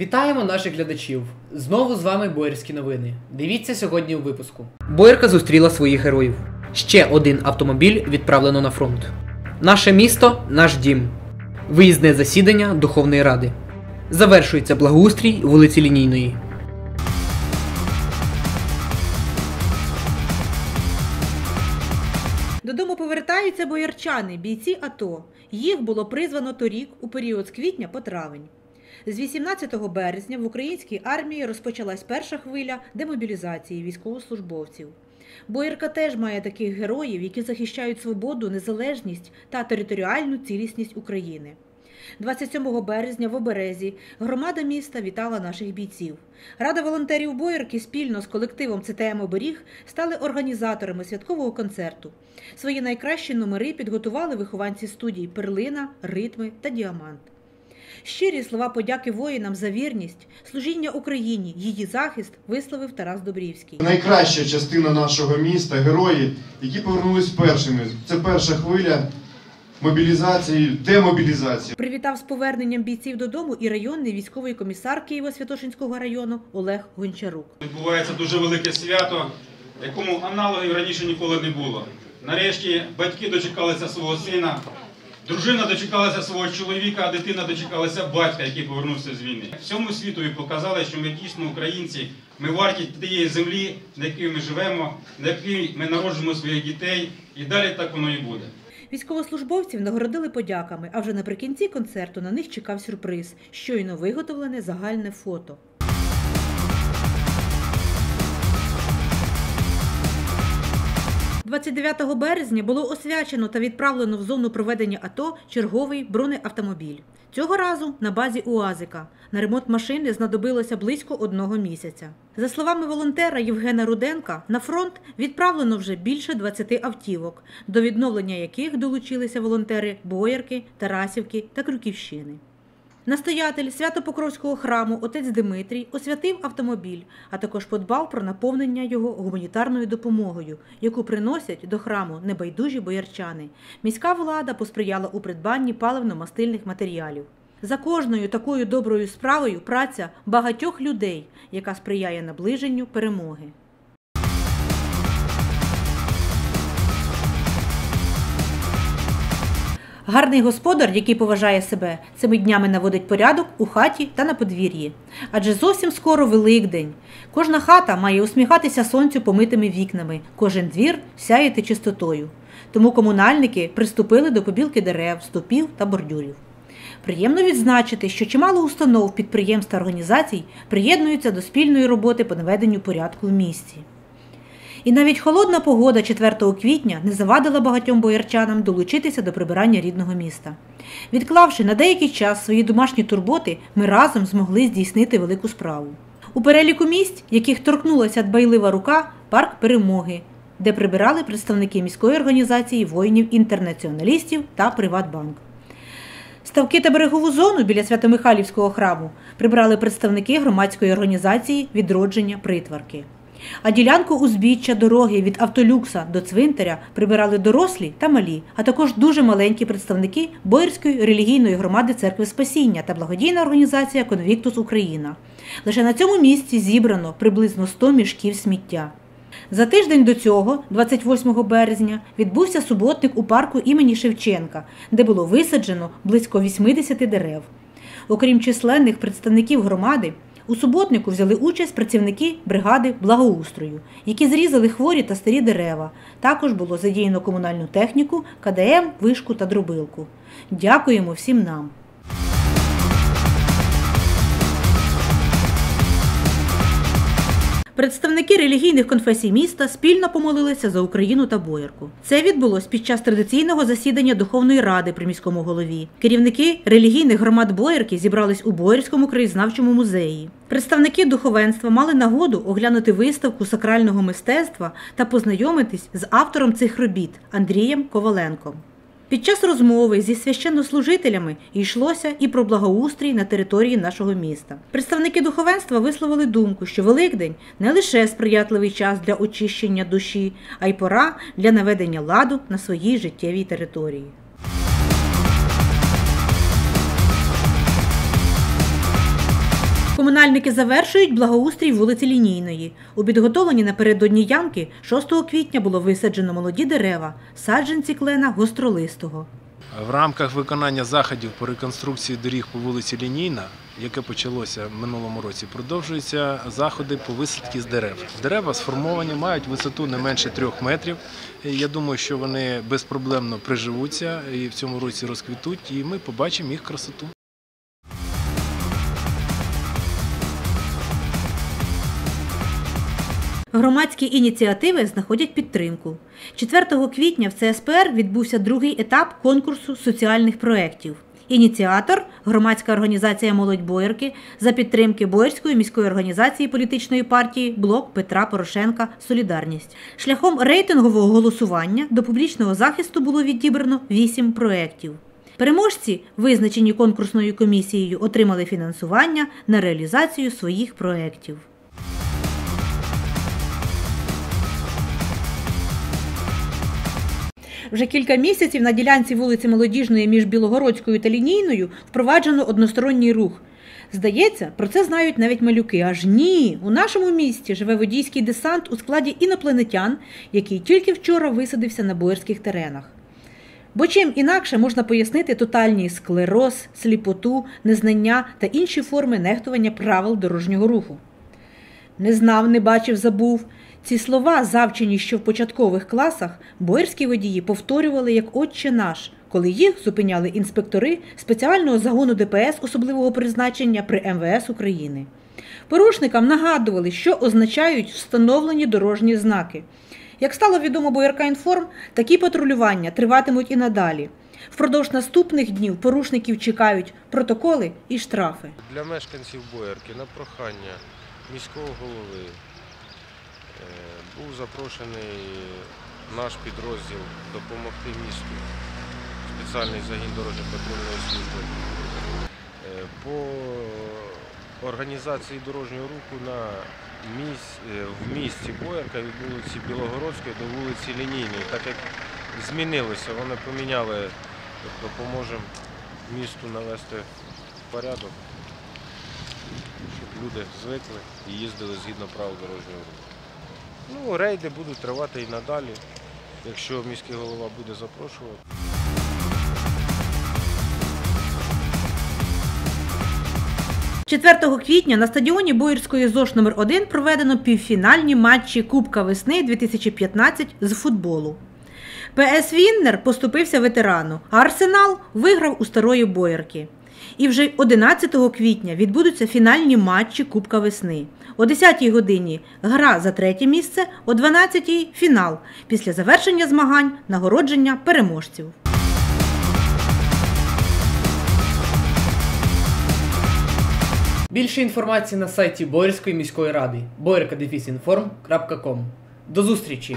Вітаємо наших глядачів! Знову з вами Боярські новини. Дивіться сьогодні у випуску. Боярка зустріла своїх героїв. Ще один автомобіль відправлено на фронт. Наше місто наш дім. Виїзне засідання Духовної Ради. Завершується благоустрій вулиці Лінійної. Додому повертаються боярчани, бійці АТО. Їх було призвано торік у період з квітня по травень. З 18 березня в українській армії розпочалась перша хвиля демобілізації військовослужбовців. Боярка теж має таких героїв, які захищають свободу, незалежність та територіальну цілісність України. 27 березня в Оберезі громада міста вітала наших бійців. Рада волонтерів Боярки спільно з колективом ЦТМ Оберіг стали організаторами святкового концерту. Свої найкращі номери підготували вихованці студій Перлина, Ритми та Діамант. Щирі слова подяки воїнам за вірність, служіння Україні, її захист висловив Тарас Добрівський. Найкраща частина нашого міста, герої, які повернулись першими. Це перша хвиля мобілізації, демобілізації. Привітав з поверненням бійців додому і районний військовий комісар Києво-Святошинського району Олег Гончарук. Відбувається дуже велике свято, якому аналогів раніше ніколи не було. Нарешті батьки дочекалися свого сина, дружина дочекалася свого чоловіка, а дитина дочекалася батька, який повернувся з війни. Всьому світові показали, що ми дійсно українці, ми варті тієї землі, на якій ми живемо, на якій ми народжуємо своїх дітей, і далі так воно і буде. Військовослужбовців нагородили подяками, а вже наприкінці концерту на них чекав сюрприз щойно виготовлене загальне фото. – 29 березня було освячено та відправлено в зону проведення АТО черговий бронеавтомобіль. Цього разу на базі УАЗика. На ремонт машини знадобилося близько одного місяця. За словами волонтера Євгена Руденка, на фронт відправлено вже більше 20 автівок, до відновлення яких долучилися волонтери Боярки, Тарасівки та Крюківщини. Настоятель Свято-Покровського храму отець Димитрій освятив автомобіль, а також подбав про наповнення його гуманітарною допомогою, яку приносять до храму небайдужі боярчани. Міська влада посприяла у придбанні паливно-мастильних матеріалів. За кожною такою доброю справою праця багатьох людей, яка сприяє наближенню перемоги. Гарний господар, який поважає себе, цими днями наводить порядок у хаті та на подвір'ї. Адже зовсім скоро Великдень. Кожна хата має усміхатися сонцю помитими вікнами, кожен двір сяяти чистотою. Тому комунальники приступили до побілки дерев, стопів та бордюрів. Приємно відзначити, що чимало установ, підприємств та організацій приєднуються до спільної роботи по наведенню порядку в місті. І навіть холодна погода 4 квітня не завадила багатьом боярчанам долучитися до прибирання рідного міста. Відклавши на деякий час свої домашні турботи, ми разом змогли здійснити велику справу. У переліку місць, яких торкнулася дбайлива рука, парк перемоги, де прибирали представники міської організації воїнів-інтернаціоналістів та Приватбанк. Ставки та берегову зону біля Свято-Михайлівського храму прибрали представники громадської організації відродження притварки. А ділянку узбіччя дороги від автолюкса до цвинтаря прибирали дорослі та малі, а також дуже маленькі представники Боярської релігійної громади церкви Спасіння та благодійна організація Конвіктус Україна. Лише на цьому місці зібрано приблизно 100 мішків сміття. За тиждень до цього, 28 березня, відбувся суботник у парку імені Шевченка, де було висаджено близько 80 дерев. Окрім численних представників громади, у суботнику взяли участь працівники бригади благоустрою, які зрізали хворі та старі дерева. Також було задіяно комунальну техніку, КДМ, вишку та дробилку. Дякуємо всім нам. Представники релігійних конфесій міста спільно помолилися за Україну та боярку. Це відбулось під час традиційного засідання Духовної ради при міському голові. Керівники релігійних громад боярки зібрались у Боярському краєзнавчому музеї. Представники духовенства мали нагоду оглянути виставку сакрального мистецтва та познайомитись з автором цих робіт Андрієм Коваленком. Під час розмови зі священнослужителями йшлося і про благоустрій на території нашого міста. Представники духовенства висловили думку, що Великдень не лише сприятливий час для очищення душі, а й пора для наведення ладу на своїй життєвій території. Комунальники завершують благоустрій вулиці Лінійної. У підготовлені напередодні ямки 6 квітня було висаджено молоді дерева, саджанці клена гостролистого. В рамках виконання заходів по реконструкції доріг по вулиці Лінійна, яке почалося в минулому році, продовжуються заходи по висадці з дерев. Дерева сформовані, мають висоту не менше трьох метрів. Я думаю, що вони безпроблемно приживуться і в цьому році розквітуть, і ми побачимо їх красоту. Громадські ініціативи знаходять підтримку. 4 квітня в ЦСПР відбувся другий етап конкурсу соціальних проєктів. Ініціатор громадська організація Молодь Боярки за підтримки Боярської міської організації політичної партії Блок Петра Порошенка Солідарність. Шляхом рейтингового голосування до публічного захисту було відібрано 8 проєктів. Переможці, визначені конкурсною комісією, отримали фінансування на реалізацію своїх проєктів. Вже кілька місяців на ділянці вулиці Молодіжної між Білогородською та Лінійною впроваджено односторонній рух. Здається, про це знають навіть малюки. Аж ні, у нашому місті живе водійський десант у складі інопланетян, який тільки вчора висадився на боярських теренах. Бо чим інакше можна пояснити тотальний склероз, сліпоту, незнання та інші форми нехтування правил дорожнього руху. Не знав, не бачив, забув. Ці слова, завчені ще в початкових класах, боярські водії повторювали як Отче наш, коли їх зупиняли інспектори спеціального загону ДПС особливого призначення при МВС України. Порушникам нагадували, що означають встановлені дорожні знаки. Як стало відомо Боярка Інформ, такі патрулювання триватимуть і надалі. Впродовж наступних днів порушників чекають протоколи і штрафи. Для мешканців Боярки на прохання міського голови був запрошений наш підрозділ допомогти місту, спеціальний загін дорожньо-патрульної служби е, по організації дорожнього руху на міс- е, в місті Боярка від вулиці Білогородської до вулиці Лінійної. Так як змінилося, вони поміняли, допоможемо місту навести порядок щоб люди звикли і їздили згідно правил дорожнього руху. Ну, рейди будуть тривати і надалі, якщо міський голова буде запрошувати. – 4 квітня на стадіоні Боїрської ЗОШ номер 1 проведено півфінальні матчі Кубка весни 2015 з футболу. ПС Віннер поступився ветерану, а Арсенал виграв у старої Боярки. І вже 11 квітня відбудуться фінальні матчі Кубка весни. О 10-й годині гра за третє місце, о 12-й фінал. Після завершення змагань нагородження переможців. Більше інформації на сайті Боярської міської ради boярka.inform.com. До зустрічі!